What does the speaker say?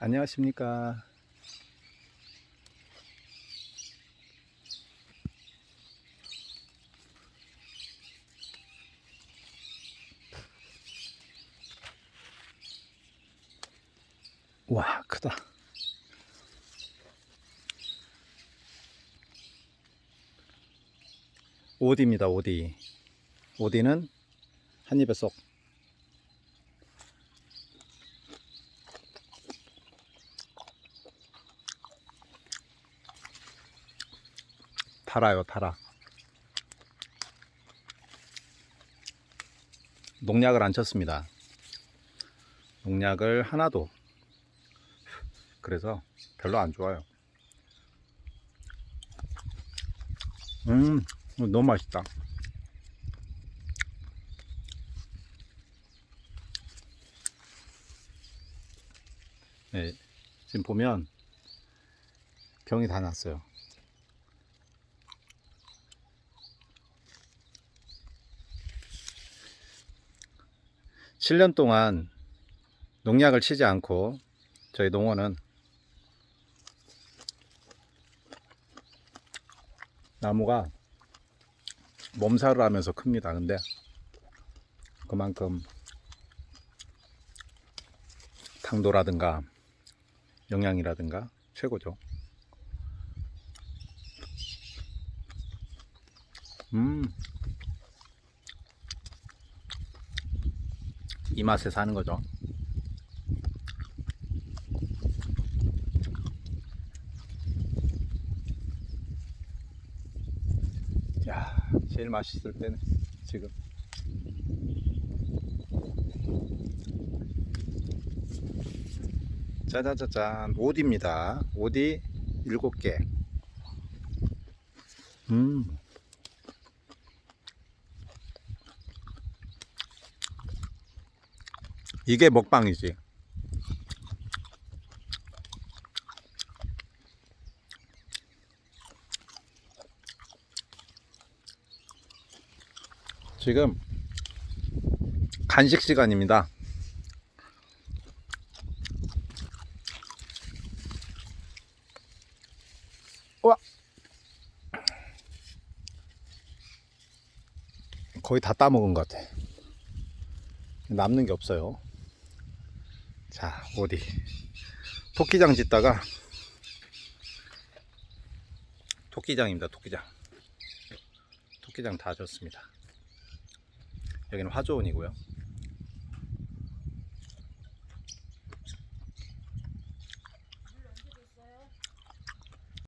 안녕하십니까. 와, 크다. 오디입니다, 오디. 오디는 한 입에 쏙. 달아요, 달아. 농약을 안 쳤습니다. 농약을 하나도. 그래서 별로 안 좋아요. 음, 너무 맛있다. 네, 지금 보면 병이 다 났어요. 7년 동안 농약을 치지 않고 저희 농원은 나무가 몸살을 하면서 큽니다. 근데 그만큼 당도라든가 영양이라든가 최고죠. 음. 이 맛에 사는 거죠. 야, 제일 맛있을 때는 지금. 짜자자잔, 오디입니다. 오디 7개. 음. 이게 먹방이지. 지금 간식 시간입니다. 와 거의 다 따먹은 것 같아. 남는 게 없어요. 자, 어디? 토끼장 짓다가 토끼장입니다. 토끼장. 토끼장 다 졌습니다. 여기는 화조원이고요.